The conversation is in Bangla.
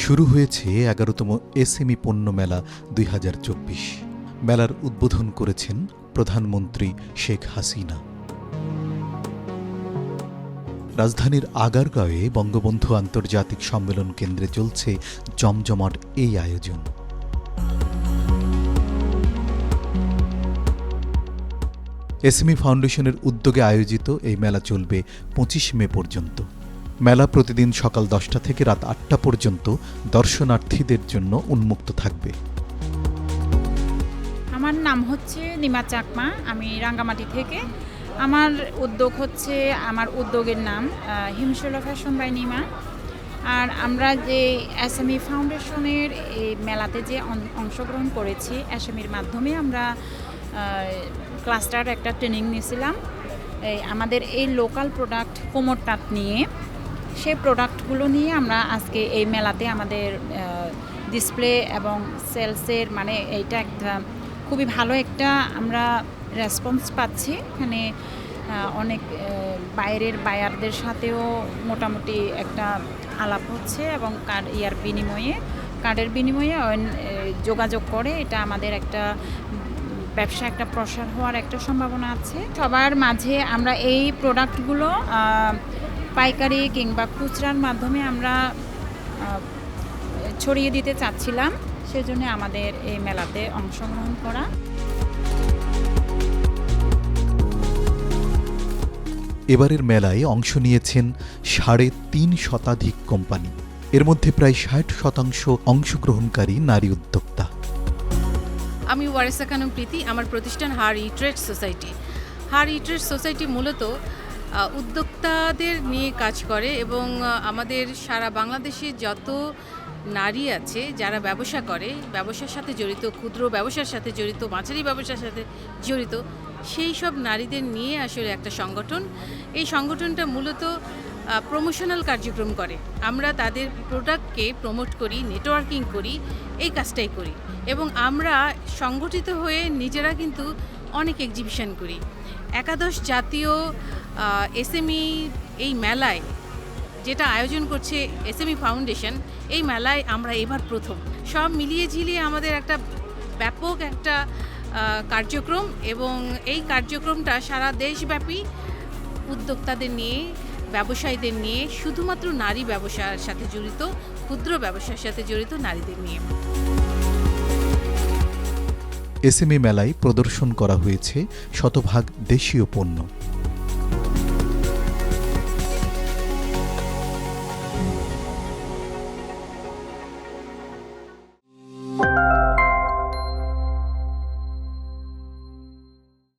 শুরু হয়েছে এগারোতম এসএমই পণ্য মেলা দুই হাজার চব্বিশ। মেলার উদ্বোধন করেছেন প্রধানমন্ত্রী শেখ হাসিনা। রাজধানীর আগারগাঁওয়ে বঙ্গবন্ধু আন্তর্জাতিক সম্মেলন কেন্দ্রে চলছে জমজমাট এই আয়োজন। এসএমই ফাউন্ডেশনের উদ্যোগে আয়োজিত এই মেলা চলবে পঁচিশ মে পর্যন্ত। মেলা প্রতিদিন সকাল দশটা থেকে রাত আটটা পর্যন্ত দর্শনার্থীদের জন্য উন্মুক্ত থাকবে। আমার নাম হচ্ছে নিমা চাকমা, আমি রাঙ্গামাটি থেকে। আমার উদ্যোগ হচ্ছে, আমার উদ্যোগের নাম হিমশৈলা ফ্যাশন বাই নিমা। আর আমরা যে অ্যাসামি ফাউন্ডেশনের এই মেলাতে যে অংশগ্রহণ করেছি অ্যাসামির মাধ্যমে আমরা ক্লাস্টার একটা ট্রেনিং নিয়েছিলাম। এই আমাদের এই লোকাল প্রোডাক্ট কোমর তাঁত নিয়ে সেই প্রোডাক্টগুলো নিয়ে আমরা আজকে এই মেলাতে আমাদের ডিসপ্লে এবং সেলসের মানে এইটা একটা খুবই ভালো একটা আমরা রেসপন্স পাচ্ছি। এখানে অনেক বাইরের বায়ারদের সাথেও মোটামুটি একটা আলাপ হচ্ছে এবং কার্ড ইয়ার বিনিময়ে কার্ডের বিনিময়ে যোগাযোগ করে। এটা আমাদের একটা ব্যবসা একটা প্রসার হওয়ার একটা সম্ভাবনা আছে। সবার মাঝে আমরা এই প্রোডাক্টগুলো পাইকারি কিংবা খুচরার মাধ্যমে আমরা ছড়িয়ে দিতে চাচ্ছিলাম। সেজন্য আমাদের এই মেলাতে অংশগ্রহণ করা। এবারের মেলায় অংশ নিয়েছেন সাড়ে তিন শতাধিক কোম্পানি। এর মধ্যে প্রায় ষাট শতাংশ অংশগ্রহণকারী নারী উদ্যোক্তা। আমি ওয়ারেসা খানম প্রীতি আমার প্রতিষ্ঠান হার ইট্রেড সোসাইটি। হার ইট্রেড সোসাইটি মূলত উদ্যোক্তাদের নিয়ে কাজ করে এবং আমাদের সারা বাংলাদেশে যত নারী আছে যারা ব্যবসা করে, ব্যবসার সাথে জড়িত, ক্ষুদ্র ব্যবসার সাথে জড়িত, মাঝারি ব্যবসার সাথে জড়িত, সেই সব নারীদের নিয়ে আসলে একটা সংগঠন। এই সংগঠনটা মূলত প্রমোশনাল কার্যক্রম করে। আমরা তাদের প্রোডাক্টকে প্রমোট করি নেটওয়ার্কিং করি, এই কাজটাই করি। এবং আমরা সংগঠিত হয়ে নিজেরা কিন্তু অনেক এক্সিবিশন করি। একাদশ জাতীয় এসএমই এই মেলায় যেটা আয়োজন করছে এসএমই ফাউন্ডেশন এই মেলায় আমরা এবার প্রথম। সব মিলিয়ে ঝিলিয়ে আমাদের একটা ব্যাপক একটা কার্যক্রম এবং এই কার্যক্রমটা সারা দেশব্যাপী উদ্যোক্তাদের নিয়ে, ব্যবসায়ীদের নিয়ে, শুধুমাত্র নারী ব্যবসার সাথে জড়িত, ক্ষুদ্র ব্যবসার সাথে জড়িত নারীদের নিয়ে। এসএমই মেলায় প্রদর্শন করা হয়েছে শতভাগ দেশীয় পণ্য।